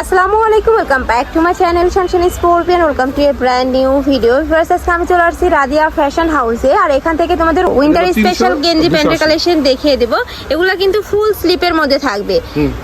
আসসালামু আলাইকুম welcome back to my channel শানশানি স্পোর্টিয়ান welcome to a brand new video versus আমি চলে আসছি রাদিয়া ফ্যাশন হাউসে আর এখান থেকে তোমাদের উইন্টার স্পেশাল গেঞ্জি প্যান্টের কালেকশন দেখিয়ে দেবো। এগুলো কিন্তু ফুল স্লিপের মধ্যে থাকবে।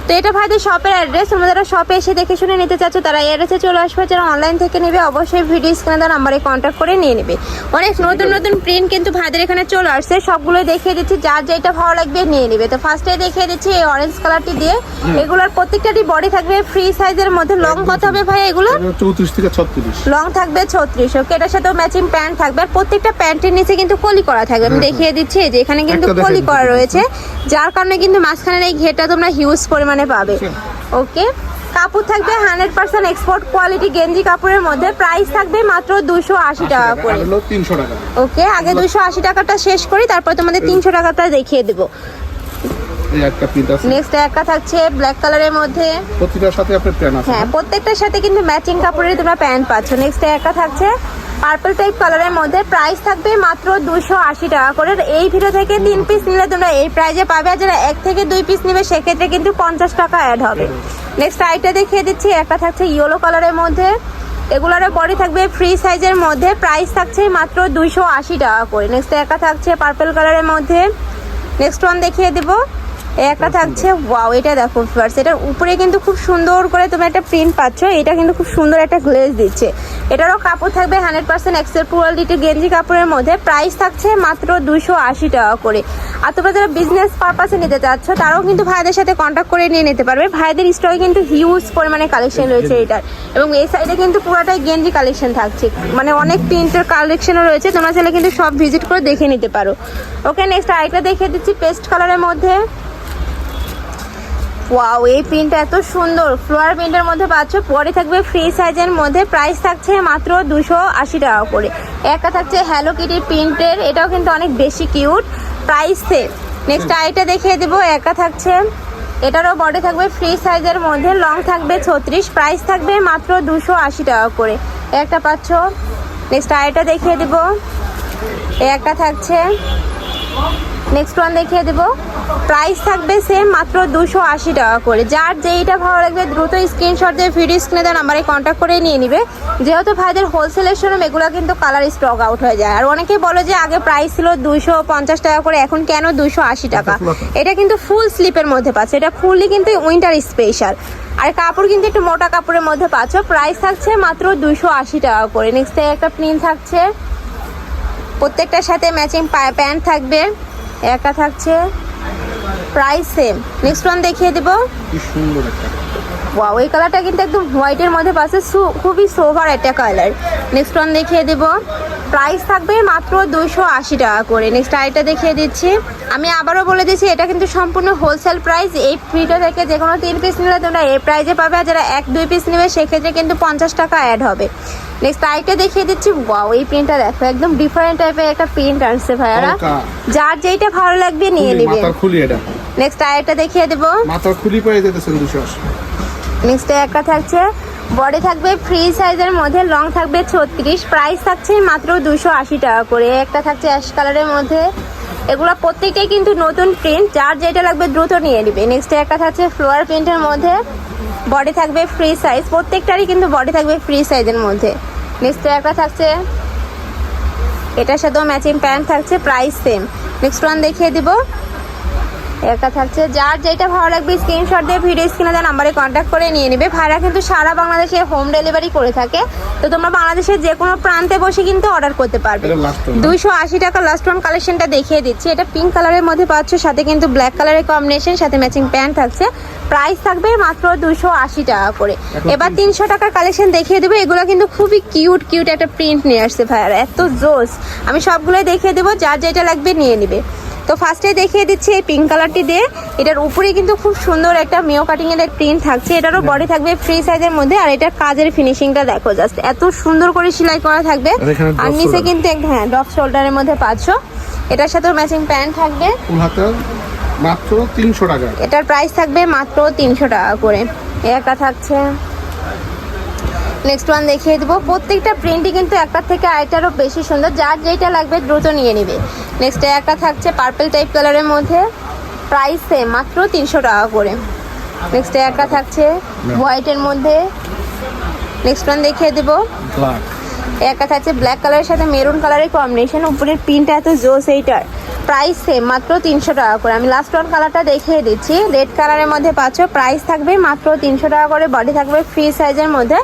তো এটা ভাইদের শপের অ্যাড্রেস তোমরা যারা শপে এসে দেখে শুনে নিতে চাচ্ছ তারা এই অ্যাড্রেসে চলে আসবে। যারা অনলাইন থেকে নেবে অবশ্যই ভিডিও স্ক্রিনে দেওয়া নাম্বারে কন্ট্যাক্ট করে নিয়ে নেবে। অনেক নতুন নতুন প্রিন্ট কিন্তু ভাইদের এখানে চলে আসছে। সবগুলোই দেখিয়ে দিচ্ছি। যার যেটা ভালো লাগবে নিয়ে নেবে। তো ফার্স্টে দেখিয়ে দিচ্ছি এই অরেঞ্জ কালারটি দিয়ে। এগুলোর প্রত্যেকটারই বডি থাকবে ফ্রি সাইজের মধ্যে লং কত হবে ভাই এগুলো? চৌত্রিশ থেকে ছত্রিশ। লং থাকবে ছত্রিশ ওকে এটার সাথেও ম্যাচিং প্যান্ট থাকবে। আর প্রত্যেকটা প্যান্টের নিচে কিন্তু কলি করা থাকবে। আমি দেখিয়ে দিচ্ছি যে এখানে কিন্তু কলি করা রয়েছে। যার কারণে কিন্তু মাঝখানের এই ঘেরটা তোমরা হিউজ পরিমাণে পাবে ওকে কাপড় থাকবে হান্ড্রেড পার্সেন্ট এক্সপোর্ট কোয়ালিটি গেঞ্জি কাপড়ের মধ্যে। প্রাইস থাকবে মাত্র দুশো আশি টাকা করে। ওকে আগে দুশো আশি টাকাটা শেষ করি তারপর তোমাদের তিনশো টাকাটা দেখিয়ে দেবো। এই একটা প্রিন্ট আছে। নেক্সট একটা থাকছে ব্ল্যাক কালারের মধ্যে। প্রতিটার সাথে আপনার প্যান আছে। হ্যাঁ প্রত্যেকটার সাথে কিন্তু ম্যাচিং কাপড়ের তোমরা প্যান্ট পাচ্ছ। নেক্সট একটা থাকছে পার্পল টাইপ কালারের মধ্যে। প্রাইস থাকবে মাত্র দুশো আশি টাকা করে। এই ভিডিও থেকে তিন পিস নিলে তোমরা এই প্রাইজে পাবে। আর যারা এক থেকে দুই পিস নিবে সেক্ষেত্রে কিন্তু পঞ্চাশ টাকা অ্যাড হবে। নেক্সট আইটা দেখিয়ে দিচ্ছি। একটা থাকছে ইয়েলো কালারের মধ্যে। এগুলোর বডি থাকবে ফ্রি সাইজের মধ্যে। প্রাইস থাকছে মাত্র দুইশো আশি টাকা করে। নেক্সট একটা থাকছে পার্পল কালারের মধ্যে। নেক্সট ওয়ান দেখিয়ে দেবো। একটা থাকছে ওয়াও এটা দেখো ফার্স্ট এটার উপরে কিন্তু খুব সুন্দর করে তুমি একটা প্রিন্ট পাচ্ছ এটা কিন্তু খুব সুন্দর একটা গ্লেজ দিচ্ছে। এটারও কাপড় থাকবে হান্ড্রেড পার্সেন্ট এক্সেল কোয়ালিটি গেঞ্জি কাপড়ের মধ্যে প্রাইস থাকছে মাত্র দুশো আশি টাকা করে। আর তোমরা যারা বিজনেস পারপাসে নিতে চাচ্ছ তারাও কিন্তু ভাইদের সাথে কন্ট্যাক্ট করে নিয়ে নিতে পারবে। ভাইদের স্টকে কিন্তু হিউজ পরিমাণে কালেকশন রয়েছে এটার। এবং এই সাইডে কিন্তু পুরোটাই গেঞ্জি কালেকশন থাকছে। মানে অনেক প্রিন্টের কালেকশনও রয়েছে তোমরা চাইলে কিন্তু সব ভিজিট করে দেখে নিতে পারো। ওকে নেক্সট আরেকটা দেখিয়ে দিচ্ছি পেস্ট কালারের মধ্যে। ওয়াও এই প্রিন্টটা এত সুন্দর। ফ্লোয়ার প্রিন্টের মধ্যে পাচ্ছ পরে থাকবে ফ্রি সাইজের মধ্যে। প্রাইস থাকছে মাত্র দুশো আশি টাকা করে। একটা থাকছে হ্যালো কিটি প্রিন্টের এটাও কিন্তু অনেক বেশি কিউট প্রাইস সেম নেক্সট আইটা দেখিয়ে দেবো একটা থাকছে এটারও বডি থাকবে ফ্রি সাইজের মধ্যে লং থাকবে ছত্রিশ প্রাইস থাকবে মাত্র দুশো আশি টাকা করে। একটা পাচ্ছ নেক্সট আইটা দেখিয়ে দেবো। একটা থাকছে নেক্সট ওয়ান দেখিয়ে দেবো। প্রাইস থাকবে সেম মাত্র দুশো আশি টাকা করে। যার যেইটা ভালো লাগবে দ্রুত স্ক্রিনশট দিয়ে ভিডিও স্ক্রিনে দেওয়া নাম্বারে কন্ট্যাক্ট করে নিয়ে নিবে। যেহেতু ভাইদের হোলসেলের শোরুম এগুলো কিন্তু কালার স্টক আউট হয়ে যায়। আর অনেকে বলে যে আগে প্রাইস ছিল দুশো পঞ্চাশ টাকা করে এখন কেন দুশো আশি টাকা? এটা কিন্তু ফুল স্লিপের মধ্যে পাচ্ছে। এটা ফুললি কিন্তু উইন্টার স্পেশাল আর কাপড় কিন্তু একটু মোটা কাপড়ের মধ্যে পাচ্ছ। প্রাইস থাকছে মাত্র দুশো আশি টাকা করে। নেক্সট একটা প্রিন্ট থাকছে। প্রত্যেকটার সাথে ম্যাচিং প্যান্ট থাকবে। একা থাকছে। প্রাইস সেম নেক্সট ওয়ান দেখিয়ে দেবো। কি সুন্দর একটা ওয়াও এই কালারটা কিন্তু একদম হোয়াইটের মধ্যে পাশে খুবই সোভার একটা কালার নেক্সট ওয়ান দেখিয়ে দেব। প্রাইস থাকবে মাত্র দুইশো আশি টাকা করে। নেক্সট আরেকটা দেখিয়ে দিচ্ছি। আমি আবারও বলে দিচ্ছি এটা কিন্তু সম্পূর্ণ হোলসেল প্রাইস এই ভিডিও থেকে যে কোনো তিন পিস নিলে তোমরা এই প্রাইজে পাবে। আর যারা এক দুই পিস নেবে সেক্ষেত্রে কিন্তু পঞ্চাশ টাকা অ্যাড হবে। নেক্সট আরেকটা দেখিয়ে দিচ্ছি। ওয়াও এই প্রিন্টটা দেখো একদম ডিফারেন্ট টাইপের একটা প্রিন্ট আসছে ভাইয়ারা। যার যেইটা ভালো লাগবে নিয়ে নেবে। মাথার খুলি এটা। নেক্সট আরেকটা দেখিয়ে দেবো। মাথার খুলি পেয়ে যেতেছেন দুশো আশি নেক্সট একটা থাকছে। বডি থাকবে ফ্রি সাইজের মধ্যে লং থাকবে ছত্রিশ। প্রাইস থাকছে মাত্র দুশো আশি টাকা করে। একটা থাকছে অ্যাশ কালারের মধ্যে। এগুলো প্রত্যেকটাই কিন্তু নতুন প্রিন্ট যার যেটা লাগবে দ্রুত নিয়ে নিবে। নেক্সট একটা থাকছে ফ্লোয়ার প্রিন্টের মধ্যে। বডি থাকবে ফ্রি সাইজ প্রত্যেকটারই কিন্তু বডি থাকবে ফ্রি সাইজের মধ্যে। নেক্সট একটা থাকছে। এটার সাথেও ম্যাচিং প্যান্ট থাকছে প্রাইস সেম নেক্সট ওয়ান দেখিয়ে দিব। একটা থাকছে যার যেটা ভালো লাগবে স্ক্রিনশট দিয়ে ভিডিও স্ক্রিনে দেওয়া নাম্বারে কন্ট্যাক্ট করে নিয়ে নেবে। ভাইরা কিন্তু সারা বাংলাদেশে হোম ডেলিভারি করে থাকে। তো তোমরা বাংলাদেশের যে কোনো প্রান্তে বসে কিন্তু অর্ডার করতে পারবে? দুইশো আশি টাকা লাস্ট ওয়ান কালেকশনটা দেখিয়ে দিচ্ছি। এটা পিঙ্ক কালারের মধ্যে পাচ্ছ সাথে কিন্তু ব্ল্যাক কালারের কম্বিনেশন সাথে ম্যাচিং প্যান্ট থাকছে। প্রাইস থাকবে মাত্র দুশো আশি টাকা করে। এবার তিনশো টাকার কালেকশন দেখিয়ে দেবো। এগুলো কিন্তু খুবই কিউট কিউট একটা প্রিন্ট নিয়ে আসছে ভাইয়ারা। এত জোস। আমি সবগুলোই দেখিয়ে দেবো। যার যেটা লাগবে নিয়ে নিবে। তো ফার্স্টে দেখিয়ে দিচ্ছি এই পিঙ্ক কালারটি দিয়ে। এটার উপরে কিন্তু খুব সুন্দর একটা মেও কাটিং এর প্রিন্ট থাকছে। এটারও বডি থাকবে ফ্রি সাইজের মধ্যে। আর এটার কাজের ফিনিশিংটা দেখো জাস্ট এত সুন্দর করে সেলাই করা থাকবে। আর নিচে কিন্তু হ্যাঁ ডপ শোল্ডারের মধ্যে পাচ্ছ। এটার সাথেও ম্যাচিং প্যান্ট থাকবে। মাত্র তিনশো টাকা। এটার প্রাইস থাকবে মাত্র তিনশো টাকা করে। একটা থাকছে। নেক্সট ওয়ান দেখিয়ে দেবো। প্রত্যেকটা প্রিন্টই কিন্তু একটার থেকে আরেকটারও বেশি সুন্দর। যার যেটা লাগবে দ্রুত নিয়ে নেবে। নেক্সট একটা থাকছে পার্পল টাইপ কালারের মধ্যে। প্রাইস সেম মাত্র তিনশো টাকা করে। নেক্সট একা থাকছে হোয়াইটের মধ্যে। নেক্সট ওয়ান দেখিয়ে দেবো। ব্ল্যাক একা থাকছে ব্ল্যাক কালারের সাথে মেরুন কালারের কম্বিনেশন উপরের প্রিন্টটা এত জোস এইটার। প্রাইস সেম মাত্র তিনশো টাকা করে। আমি লাস্ট ওয়ান কালারটা দেখিয়ে দিচ্ছি। রেড কালারের মধ্যে পাচ্ছ প্রাইস থাকবে মাত্র তিনশো টাকা করে বডি থাকবে ফ্রি সাইজের মধ্যে।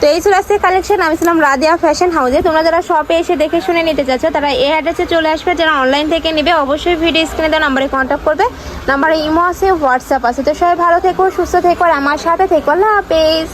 তো এই চলে আসছে কালেকশন আমি ছিলাম রাদিয়া ফ্যাশন হাউসে তোমরা যারা শপে এসে দেখে শুনে নিতে চাচ্ছ, তারা এই অ্যাড্রেসে চলে আসবে। যারা অনলাইন থেকে নেবে, অবশ্যই ভিডিও স্ক্রিনে দেওয়া নাম্বারে কন্ট্যাক্ট করবে। নাম্বারে ইমো আছে হোয়াটসঅ্যাপ আছে। তো সবাই ভালো থেকো, সুস্থ থেকো, আর আমার সাথে থেকো। আল্লাহ হাফেজ।